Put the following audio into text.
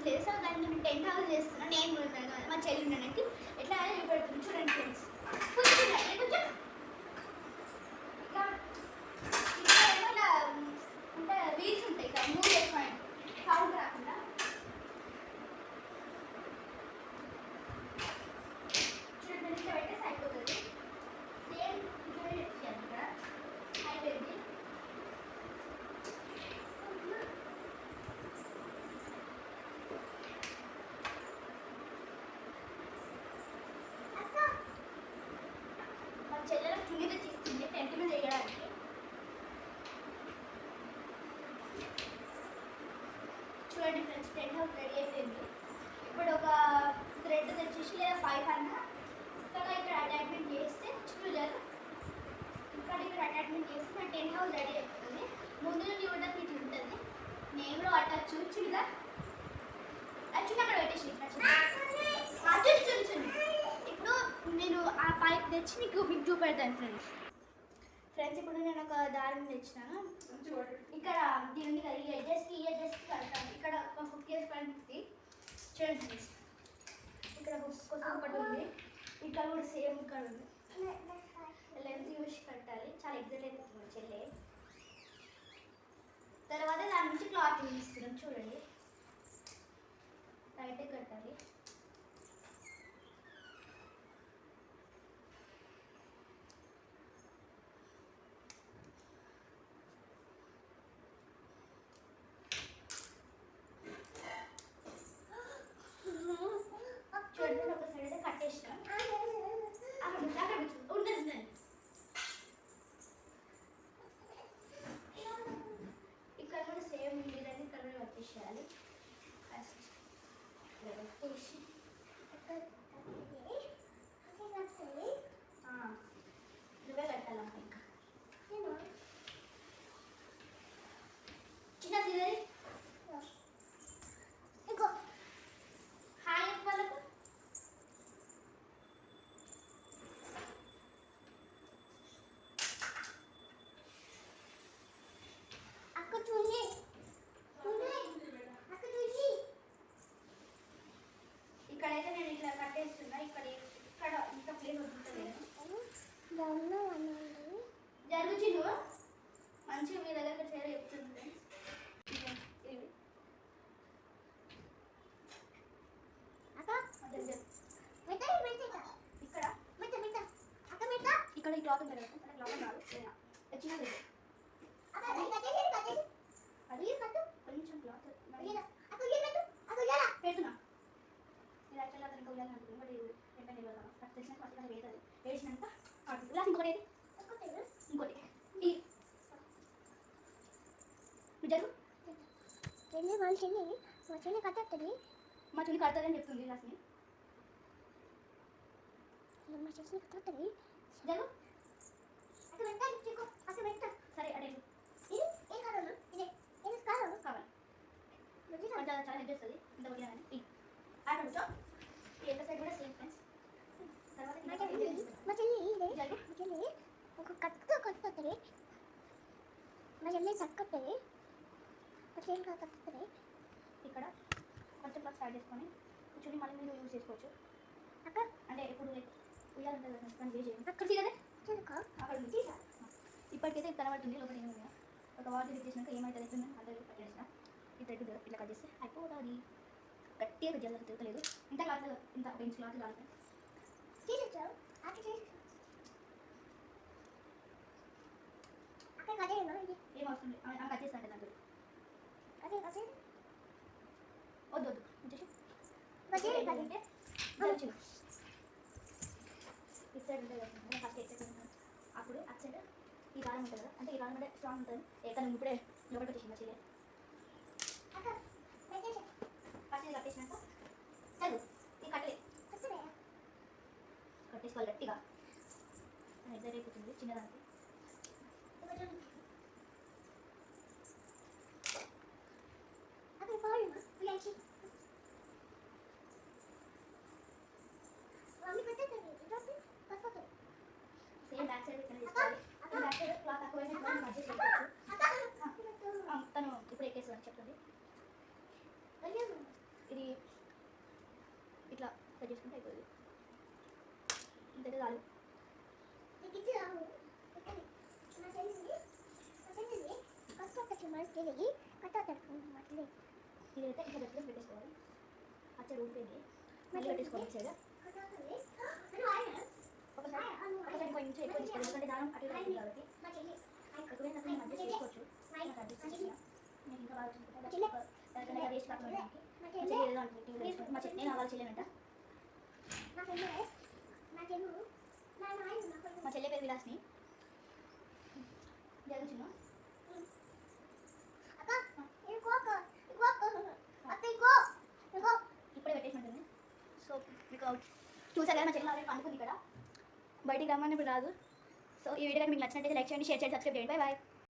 Thousand లేదు so దానికి నేను టెన్ థౌసండ్ చేస్తున్నాను నేను మా చెల్లి ఉన్నానంటే ఎట్లా? చూడండి ఫ్రెండ్స్ కొంచెం చెల్లెలకు చున్నీ తెచ్చిస్తుంది టెంట్ మీద వేయడానికి. చూడండి ఫ్రెండ్స్ టెంట్ హౌస్ రెడీ అయిపోయింది. ఇప్పుడు ఒక థ్రెడ్ తెచ్చేసి లేదా ఫైవ్ అన్నా ఇక్కడ ఇక్కడ అటాచ్మెంట్ చేస్తే చుట్టూ ఇక్కడ ఇక్కడ అటాచ్మెంట్ చేస్తే నా టెంట్ హౌస్ రెడీ అయిపోతుంది. ముందు నుండి చూడడానికి ఇట్లా ఉంటుంది. నేను కూడా అటాచ్ చూడగా యాక్చువల్లీ అక్కడ పెట్టేసి ఇట్లా చూడు చూడు చూడు ఇప్పుడు నేను ఆ పైప్ తెచ్చి మీకు మీకు చూపెడతాను ఫ్రెండ్స్ ఫ్రెండ్స్ ఇప్పుడు నేను ఒక దారం తెచ్చినాను. ఇక్కడ దీని ఈ ఎడ్జెస్కి ఈ ఎడ్జెస్కి కడతాను. ఇక్కడ ఒక హుక్ కేసు పడుతుంది చూడండి ఫ్రెండ్స్ ఇక్కడ హుక్ కోసం ఒకటి ఉంది. ఇక్కడ కూడా సేమ్ ఇక్కడ ఉంది. లెంత్ చూసి కట్టాలి. చాలా ఎగ్జైట్ అయిపోతుంది చెల్లె. తర్వాత దాని నుంచి క్లాత్ తీసుకున్నాం చూడండి టైట్గా కట్టాలి చూడండి ఒక సైడ్ అయితే కట్టేసినాం అక్కడ కూర్చో, అక్కడ కూర్చో. ఉంటుంది ఉంటుంది. ఇక్కడ కూడా సేమ్ మీదని ఇక్కడ కూడా కట్టేసేయాలి ఫస్ట్ ఇలా కట్టేసి ఆ, నువ్వే కట్టాలమ్మా ఇంకా చిన్న సిదరి ఇంకో హాయ్ చెప్పు వాళ్ళకు అక్క చూడండి అక్క చూసి ఇక్కడైతే నేను ఇట్లా కట్టేస్తున్నా ఇక్కడ ఇక్కడ ఇంత ప్లేస్ వదులుతుంది జరుగుచి నువ్వు మంచిగా మీ దగ్గర చేర చెప్తుంది ఇవి. ఇక్కడ ఇక్కడ ఈ క్లాత్ ఉంటుంది కదా క్లాత్ కాదు చిన్నది. అది కొంచెం క్లాత్. పెడుతున్నా. ఇది యాక్చువల్గా అతనికి బట్ ఇది వెంటనే వేసినాక ఇలా ఇంకోటి ఇంకోటి నువ్వు జరుగు. మా కడుతుందని చెప్తుంది జరుగు. సరే అడే కావాలి కొంచెం చాలా హెల్ప్ చేస్తుంది ఇంత ఉయ్యాలని ఈ ఆడ కూర్చో ఈ ఎంత సైడ్ కూడా సేమ్ ఫ్రెండ్స్ తర్వాత ఇంకా జరుగు ఒక కత్తితో కట్టుతుంది మా చెల్లి చక్కతుంది మా చెల్లి ఇక్కడ కొంచెం క్లాత్ స్టార్ట్ చేసుకొని కూర్చొని మళ్ళీ మీరు యూజ్ చేసుకోవచ్చు. అక్క. అంటే ఇప్పుడు లైక్ ఉయ్యాలి ఉంటుంది కదా నెక్స్ట్ వే చేయండి. అక్కడ అక్కడ నుంచి ఇప్పటికైతే ఇది కనబడుతుంది లోపల ఏమి ఒక వాటర్ తెచ్చినాక ఏమైతే అవుతుంది అంటే కట్టేసిన ఈ థ్రెడ్ ఇట్లా కట్ చేస్తే అయిపోతుంది. గట్టిగా కట్ చేయాలి తిరగలేదు ఇంత క్లాత్ ఇంత ఒక ఇంచ్ క్లాత్ ఇది. ఏం అవసరం లేదు. ఆమె కట్ కదే కదే వద్దు వద్దు. కదే కదే ఇటు సైడ్ ఉంటుంది కదా ఫస్ట్ ఎట్ సైడ్ ఉంటుంది అప్పుడు అటు సైడ్ ఈ కాలం ఉంటుంది కదా. అంటే ఈ కాలం అంటే స్ట్రాంగ్ ఉంటుంది ఎక్కడ ఇప్పుడే లోపలికి వచ్చేసింది చెల్లి అక్క పెట్టేసి ఫస్ట్ ఇది కట్టేసినాక చదువు. ఈ కట్టలే. కట్టేసుకోవాలి గట్టిగా. ఎగ్జైట్ అయిపోతుంది చిన్నదానికి కొంచెం అక్కడ పోవాలి లేచి మమ్మీ పెట్టేది ఇది పక్కతో సేమ్ బ్యాక్ సైడ్ ఇక్కడ తీసుకోవాలి ఈ బ్యాక్ సైడ్ క్లాత్ తక్కువైనా మనం అడ్జస్ట్ చేసుకోవచ్చు ఆ, తను ఇప్పుడు ఎక్కేసి అని చెప్తుంది ఇది ఇట్లా కట్ చేసుకుంటే అయిపోతుంది. ఇంతైతే చాలు. ఇక్కడ ఇదైతే ఇంకా గట్టిగా పెట్టేసుకోవాలి. అచ్చడి ఊపిపోయింది మళ్ళీ పెట్టేసుకోవాలి ఇచ్చేదా ఒకసారి ఒకసారి కొంచెం ఎక్కువ తీసుకోవాలి. ఎందుకంటే దానం అటు కాబట్టి. చేసుకోవచ్చు. నాకు అడ్జస్ట్ నేను ఇంకా బాగా వేస్ట్ కాకుండా మా చెల్లి? ఏదో మా మా పేరు విలాస్ని. ఇప్పుడే పెట్టేసి ఉంటుంది సో మీకు చూసారు కదా మా చెల్లి ఆల్రెడీ పండుకుంది ఇక్కడ. బయటికి రమ్మని ఇప్పుడు రాదు. సో ఈ వీడియో మీకు నచ్చినట్టయితే లైక్ చేయండి షేర్ చేయండి సబ్స్క్రైబ్ చేయండి. Bye bye